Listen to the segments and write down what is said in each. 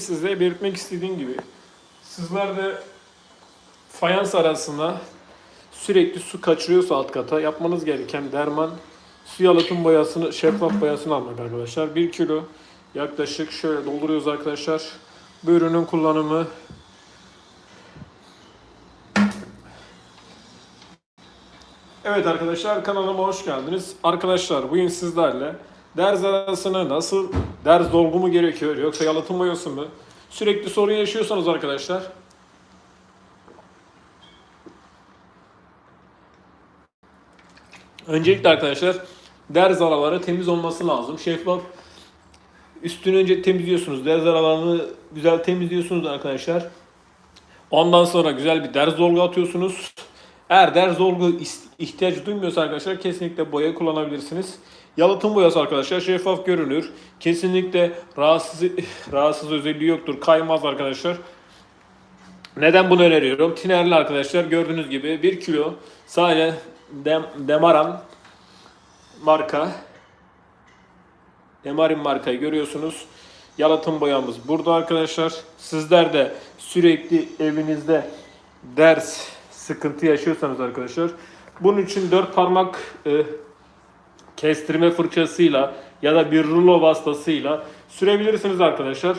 size belirtmek istediğim gibi sizler de fayans arasına sürekli su kaçırıyorsa alt kata yapmanız gereken derman su yalıtım boyasını şeffaf boyasını almak arkadaşlar. 1 kilo yaklaşık şöyle dolduruyoruz arkadaşlar. Bu ürünün kullanımı Evet arkadaşlar kanalıma hoş geldiniz. Arkadaşlar bugün sizlerle derz arasına nasıl derz dolgu mu gerekiyor yoksa yalıtım boyası mı? Sürekli sorun yaşıyorsanız arkadaşlar Öncelikle arkadaşlar derz araları temiz olması lazım. Şeffaf üstünü önce temizliyorsunuz. Derz aralarını güzel temizliyorsunuz arkadaşlar. Ondan sonra güzel bir derz dolgu atıyorsunuz. Eğer derz dolgu ihtiyaç duymuyorsa arkadaşlar kesinlikle boya kullanabilirsiniz. Yalıtım boyası arkadaşlar şeffaf görünür. Kesinlikle rahatsız rahatsız özelliği yoktur. Kaymaz arkadaşlar. Neden bunu öneriyorum? Tinerli arkadaşlar gördüğünüz gibi 1 kilo sadece Dem Demaran marka Demarin markayı görüyorsunuz. Yalıtım boyamız burada arkadaşlar. Sizler de sürekli evinizde ders sıkıntı yaşıyorsanız arkadaşlar bunun için dört parmak e, kestirme fırçasıyla ya da bir rulo vasıtasıyla sürebilirsiniz arkadaşlar.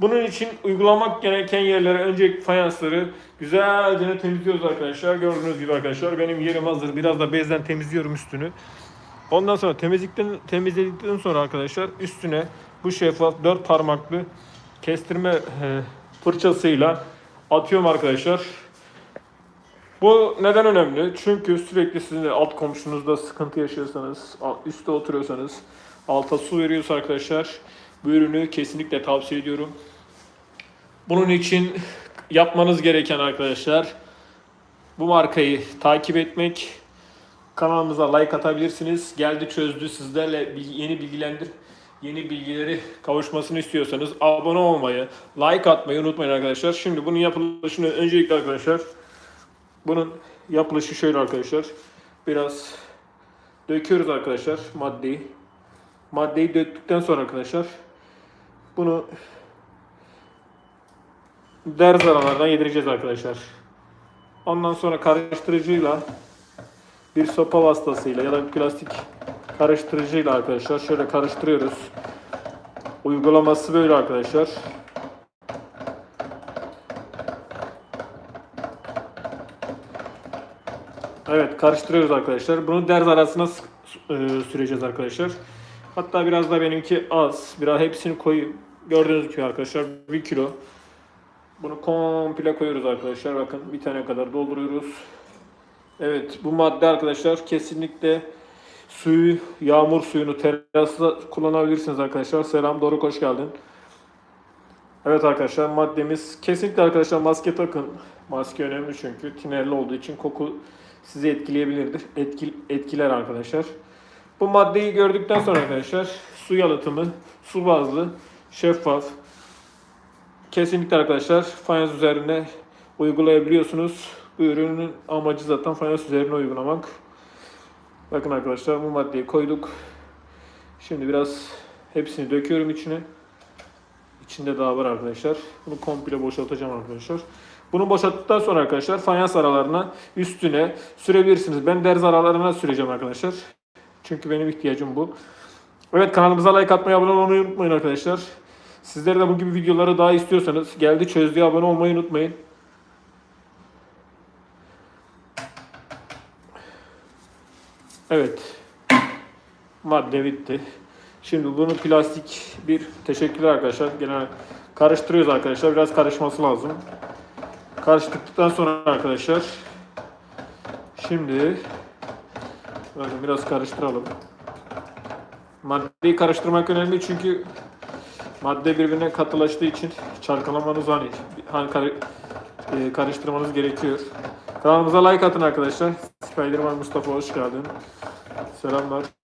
Bunun için uygulamak gereken yerlere önce fayansları güzelce temizliyoruz arkadaşlar. Gördüğünüz gibi arkadaşlar benim yerim hazır. Biraz da bezden temizliyorum üstünü. Ondan sonra temizlikten temizledikten sonra arkadaşlar üstüne bu şeffaf dört parmaklı kestirme e, fırçasıyla atıyorum arkadaşlar. Bu neden önemli? Çünkü sürekli sizin alt komşunuzda sıkıntı yaşıyorsanız, üstte oturuyorsanız, alta su veriyorsa arkadaşlar bu ürünü kesinlikle tavsiye ediyorum. Bunun için yapmanız gereken arkadaşlar bu markayı takip etmek, kanalımıza like atabilirsiniz. Geldi çözdü sizlerle yeni bilgilendir yeni bilgileri kavuşmasını istiyorsanız abone olmayı, like atmayı unutmayın arkadaşlar. Şimdi bunun yapılışını öncelikle arkadaşlar bunun yapılışı şöyle arkadaşlar. Biraz döküyoruz arkadaşlar maddeyi. Maddeyi döktükten sonra arkadaşlar bunu derz aralardan yedireceğiz arkadaşlar. Ondan sonra karıştırıcıyla bir sopa vasıtasıyla ya da bir plastik karıştırıcıyla arkadaşlar şöyle karıştırıyoruz. Uygulaması böyle arkadaşlar. Evet karıştırıyoruz arkadaşlar. Bunu derz arasına e, süreceğiz arkadaşlar. Hatta biraz da benimki az. Biraz hepsini koyayım. Gördüğünüz gibi arkadaşlar 1 kilo. Bunu komple koyuyoruz arkadaşlar. Bakın bir tane kadar dolduruyoruz. Evet bu madde arkadaşlar kesinlikle suyu, yağmur suyunu terasta kullanabilirsiniz arkadaşlar. Selam Doruk hoş geldin. Evet arkadaşlar maddemiz kesinlikle arkadaşlar maske takın. Maske önemli çünkü tinerli olduğu için koku sizi etkileyebilirdir. Etkil, etkiler arkadaşlar. Bu maddeyi gördükten sonra arkadaşlar su yalıtımı, su bazlı, şeffaf. Kesinlikle arkadaşlar fayans üzerine uygulayabiliyorsunuz. Bu ürünün amacı zaten fayans üzerine uygulamak. Bakın arkadaşlar bu maddeyi koyduk. Şimdi biraz hepsini döküyorum içine. İçinde daha var arkadaşlar. Bunu komple boşaltacağım arkadaşlar. Bunu boşalttıktan sonra arkadaşlar fayans aralarına üstüne sürebilirsiniz. Ben derz aralarına süreceğim arkadaşlar. Çünkü benim ihtiyacım bu. Evet kanalımıza like atmayı, abone olmayı unutmayın arkadaşlar. Sizler de bu gibi videoları daha istiyorsanız geldi çözdüğü abone olmayı unutmayın. Evet. Madde bitti. Şimdi bunu plastik bir teşekkürler arkadaşlar. Gene karıştırıyoruz arkadaşlar. Biraz karışması lazım. Karıştırdıktan sonra arkadaşlar şimdi bakın biraz karıştıralım. Maddeyi karıştırmak önemli çünkü madde birbirine katılaştığı için çalkalamanız hani, hani e, karıştırmanız gerekiyor. Kanalımıza like atın arkadaşlar. Spiderman Mustafa hoş geldin. Selamlar.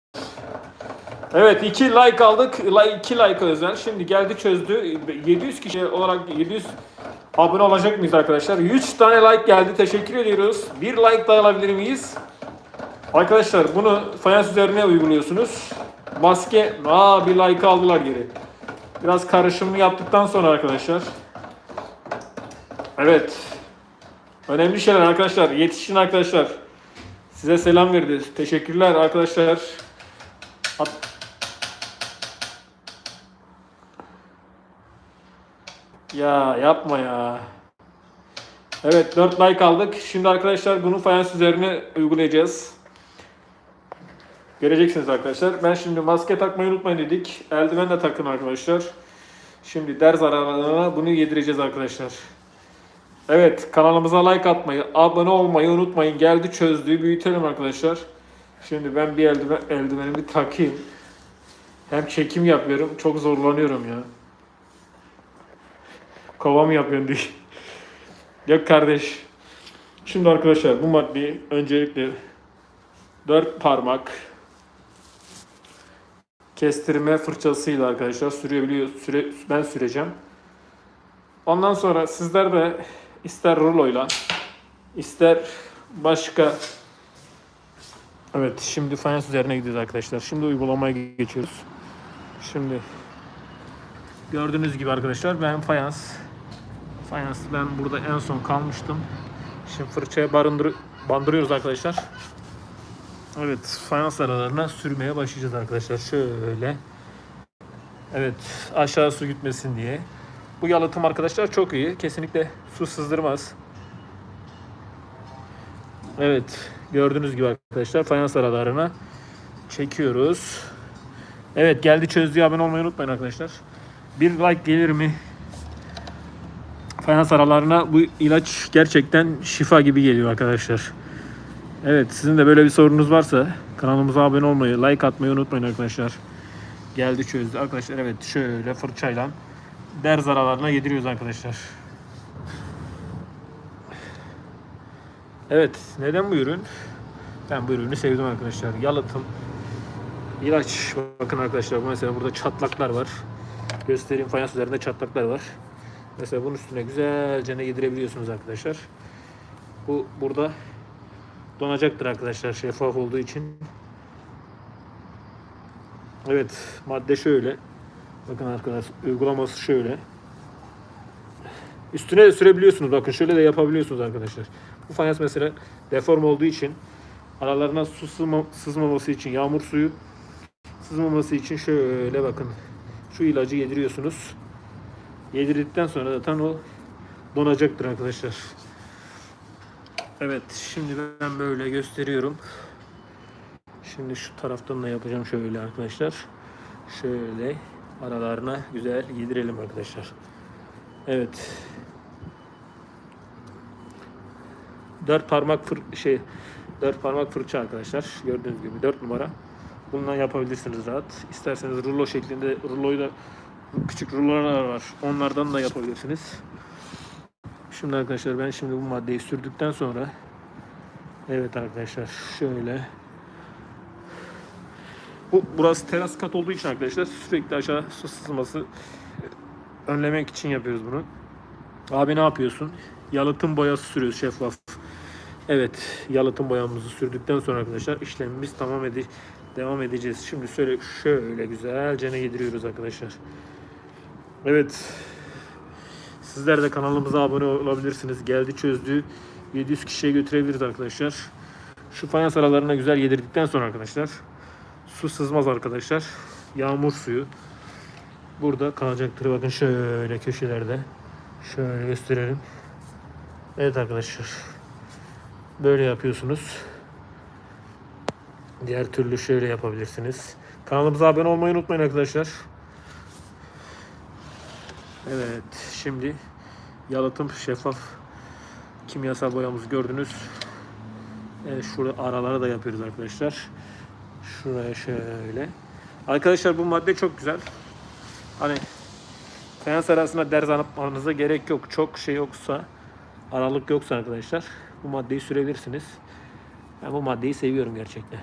Evet 2 like aldık. 2 like özel. Şimdi geldi çözdü. 700 kişi olarak 700 abone olacak mıyız arkadaşlar? 3 tane like geldi. Teşekkür ediyoruz. Bir like daha alabilir miyiz? Arkadaşlar bunu fayans üzerine uyguluyorsunuz. Maske, aa bir like aldılar geri. Biraz karışımını yaptıktan sonra arkadaşlar. Evet. Önemli şeyler arkadaşlar. Yetişin arkadaşlar. Size selam verdi. Teşekkürler arkadaşlar. At- Ya yapma ya. Evet 4 like aldık. Şimdi arkadaşlar bunu fayans üzerine uygulayacağız. Göreceksiniz arkadaşlar. Ben şimdi maske takmayı unutmayın dedik. Eldiven de takın arkadaşlar. Şimdi ders aralarına bunu yedireceğiz arkadaşlar. Evet kanalımıza like atmayı, abone olmayı unutmayın. Geldi çözdüğü büyütelim arkadaşlar. Şimdi ben bir eldiven, eldivenimi takayım. Hem çekim yapıyorum. Çok zorlanıyorum ya. Kova mı yapıyorsun diye. Yok kardeş. Şimdi arkadaşlar bu maddeyi öncelikle dört parmak kestirme fırçasıyla arkadaşlar sürebiliyor. Süre, ben süreceğim. Ondan sonra sizler de ister ruloyla ister başka Evet şimdi fayans üzerine gidiyoruz arkadaşlar. Şimdi uygulamaya geçiyoruz. Şimdi gördüğünüz gibi arkadaşlar ben fayans fayans ben burada en son kalmıştım. Şimdi fırçaya barındır bandırıyoruz arkadaşlar. Evet fayans aralarına sürmeye başlayacağız arkadaşlar. Şöyle. Evet aşağı su gitmesin diye. Bu yalıtım arkadaşlar çok iyi. Kesinlikle su sızdırmaz. Evet gördüğünüz gibi arkadaşlar fayans aralarına çekiyoruz. Evet geldi çözdüğü abone olmayı unutmayın arkadaşlar. Bir like gelir mi? Fayans aralarına bu ilaç gerçekten şifa gibi geliyor arkadaşlar. Evet sizin de böyle bir sorunuz varsa kanalımıza abone olmayı, like atmayı unutmayın arkadaşlar. Geldi çözdü arkadaşlar. Evet şöyle fırçayla derz aralarına yediriyoruz arkadaşlar. Evet neden bu ürün? Ben bu ürünü sevdim arkadaşlar. Yalıtım, ilaç. Bakın arkadaşlar mesela burada çatlaklar var. Göstereyim fayans üzerinde çatlaklar var. Mesela bunun üstüne güzelce ne yedirebiliyorsunuz arkadaşlar. Bu burada donacaktır arkadaşlar şeffaf olduğu için. Evet madde şöyle. Bakın arkadaşlar uygulaması şöyle. Üstüne de sürebiliyorsunuz. Bakın şöyle de yapabiliyorsunuz arkadaşlar. Bu fayans mesela deform olduğu için aralarına su sızma, sızmaması için yağmur suyu sızmaması için şöyle bakın şu ilacı yediriyorsunuz. Yedirdikten sonra zaten o donacaktır arkadaşlar. Evet şimdi ben böyle gösteriyorum. Şimdi şu taraftan da yapacağım şöyle arkadaşlar. Şöyle aralarına güzel yedirelim arkadaşlar. Evet. Dört parmak fır şey dört parmak fırça arkadaşlar. Gördüğünüz gibi dört numara. Bundan yapabilirsiniz rahat. İsterseniz rulo şeklinde ruloyu da küçük rulolar var. Onlardan da yapabilirsiniz. Şimdi arkadaşlar ben şimdi bu maddeyi sürdükten sonra evet arkadaşlar şöyle bu burası teras kat olduğu için arkadaşlar sürekli aşağı su sızması önlemek için yapıyoruz bunu. Abi ne yapıyorsun? Yalıtım boyası sürüyoruz şeffaf. Evet, yalıtım boyamızı sürdükten sonra arkadaşlar işlemimiz tamam ede devam edeceğiz. Şimdi şöyle şöyle güzelce ne yediriyoruz arkadaşlar. Evet. Sizler de kanalımıza abone olabilirsiniz. Geldi çözdü. 700 kişiye götürebiliriz arkadaşlar. Şu fayans aralarına güzel yedirdikten sonra arkadaşlar su sızmaz arkadaşlar. Yağmur suyu burada kalacaktır. Bakın şöyle köşelerde. Şöyle gösterelim. Evet arkadaşlar. Böyle yapıyorsunuz. Diğer türlü şöyle yapabilirsiniz. Kanalımıza abone olmayı unutmayın arkadaşlar. Evet, şimdi yalıtım şeffaf kimyasal boyamızı gördünüz. Evet, şurada aralara da yapıyoruz arkadaşlar. Şuraya şöyle. Arkadaşlar bu madde çok güzel. Hani fayans arasında ders anlatmanıza gerek yok. Çok şey yoksa, aralık yoksa arkadaşlar bu maddeyi sürebilirsiniz. Ben bu maddeyi seviyorum gerçekten.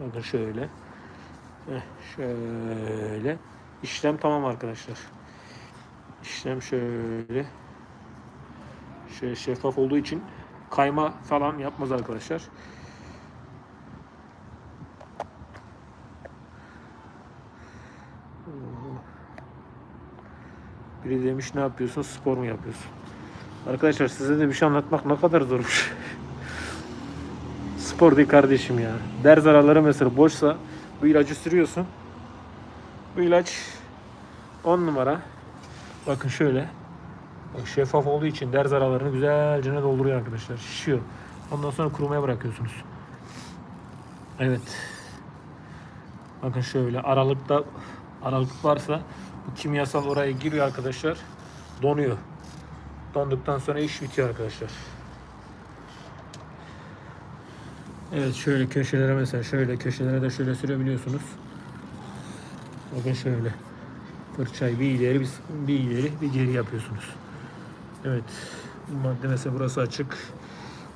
Bakın şöyle. Heh, şöyle. İşlem tamam arkadaşlar. İşlem şöyle. Şöyle şeffaf olduğu için kayma falan yapmaz arkadaşlar. Biri demiş ne yapıyorsun? Spor mu yapıyorsun? Arkadaşlar size de bir şey anlatmak ne kadar zormuş. Spor değil kardeşim ya. Der zararları mesela boşsa bu ilacı sürüyorsun. Bu ilaç 10 numara. Bakın şöyle. Bak şeffaf olduğu için der zararlarını güzelce dolduruyor arkadaşlar. Şişiyor. Ondan sonra kurumaya bırakıyorsunuz. Evet. Bakın şöyle aralıkta aralık varsa bu kimyasal oraya giriyor arkadaşlar. Donuyor. Donduktan sonra iş bitiyor arkadaşlar. Evet şöyle köşelere mesela şöyle köşelere de şöyle sürebiliyorsunuz. Bakın şöyle. Fırçayı bir ileri bir, bir ileri bir geri yapıyorsunuz. Evet. Madde mesela burası açık.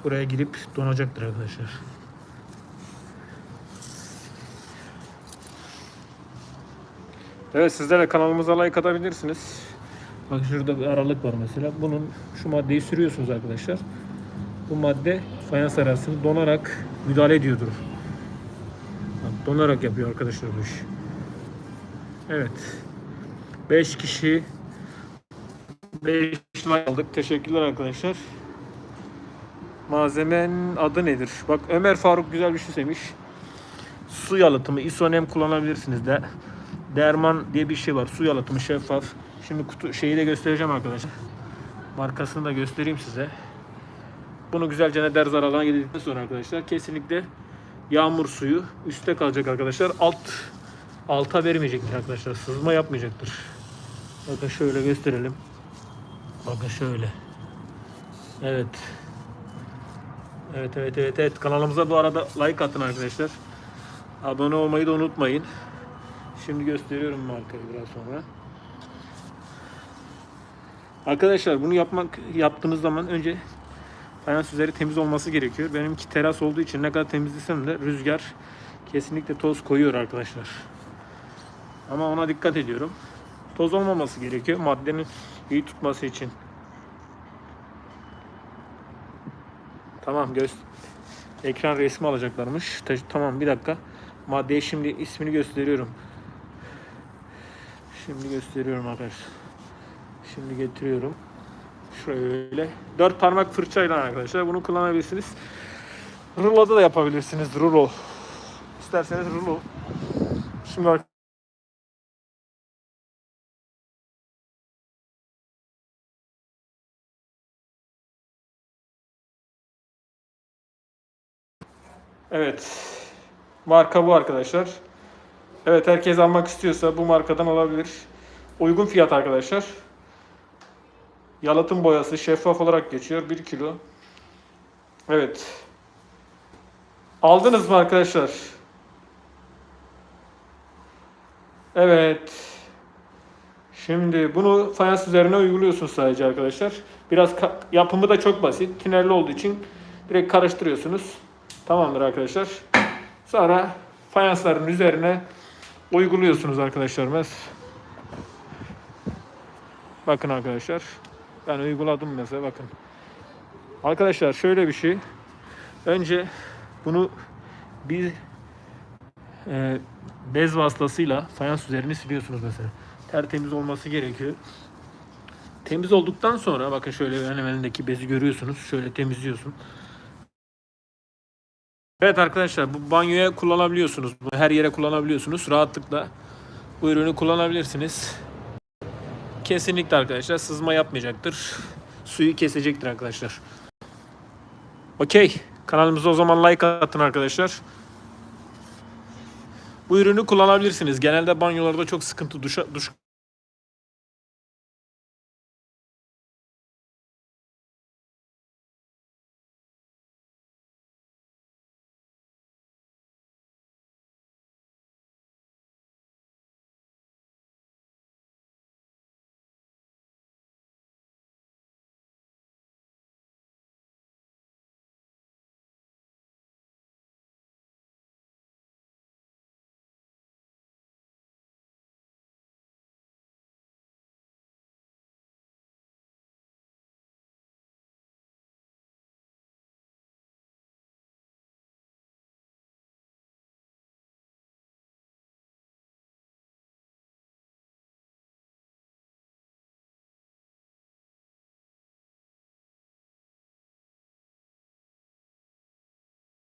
Buraya girip donacaktır arkadaşlar. Evet sizler de kanalımıza like atabilirsiniz. Bak şurada bir aralık var mesela. Bunun şu maddeyi sürüyorsunuz arkadaşlar. Bu madde fayans arasını donarak müdahale ediyordur. Donarak yapıyor arkadaşlar bu iş. Evet. 5 kişi 5 like aldık. Teşekkürler arkadaşlar. Malzemenin adı nedir? Bak Ömer Faruk güzel bir şey demiş. Su yalıtımı, isonem kullanabilirsiniz de. Derman diye bir şey var. Su yalıtımı şeffaf. Şimdi kutu şeyi de göstereceğim arkadaşlar. Markasını da göstereyim size. Bunu güzelce ne der zararlarına girdikten sonra arkadaşlar kesinlikle yağmur suyu üstte kalacak arkadaşlar. Alt alta vermeyecektir arkadaşlar. Sızma yapmayacaktır. Bakın şöyle gösterelim. Bakın şöyle. Evet. Evet evet evet evet. Kanalımıza bu arada like atın arkadaşlar. Abone olmayı da unutmayın. Şimdi gösteriyorum markayı biraz sonra. Arkadaşlar bunu yapmak yaptığınız zaman önce fayans üzeri temiz olması gerekiyor. Benimki teras olduğu için ne kadar temizlesem de rüzgar kesinlikle toz koyuyor arkadaşlar. Ama ona dikkat ediyorum. Toz olmaması gerekiyor maddenin iyi tutması için. Tamam göz ekran resmi alacaklarmış. Ta- Tamam bir dakika. Maddeye şimdi ismini gösteriyorum. Şimdi gösteriyorum arkadaşlar. Şimdi getiriyorum. Şöyle. Dört parmak fırçayla arkadaşlar bunu kullanabilirsiniz. Ruloda da yapabilirsiniz. Rulo. İsterseniz rulo. Şimdi Evet. Marka bu arkadaşlar. Evet herkes almak istiyorsa bu markadan alabilir. Uygun fiyat arkadaşlar. Yalıtım boyası şeffaf olarak geçiyor. 1 kilo. Evet. Aldınız mı arkadaşlar? Evet. Şimdi bunu fayans üzerine uyguluyorsunuz sadece arkadaşlar. Biraz yapımı da çok basit. Tünerli olduğu için direkt karıştırıyorsunuz. Tamamdır arkadaşlar. Sonra fayansların üzerine uyguluyorsunuz arkadaşlar. Mes- Bakın arkadaşlar. Ben uyguladım mesela bakın. Arkadaşlar şöyle bir şey. Önce bunu bir e, bez vasıtasıyla fayans üzerini siliyorsunuz mesela. Tertemiz olması gerekiyor. Temiz olduktan sonra bakın şöyle benim elimdeki bezi görüyorsunuz. Şöyle temizliyorsun. Evet arkadaşlar bu banyoya kullanabiliyorsunuz. Bu Her yere kullanabiliyorsunuz. Rahatlıkla bu ürünü kullanabilirsiniz. Kesinlikle arkadaşlar sızma yapmayacaktır. Suyu kesecektir arkadaşlar. Okey. Kanalımıza o zaman like atın arkadaşlar. Bu ürünü kullanabilirsiniz. Genelde banyolarda çok sıkıntı duş, duş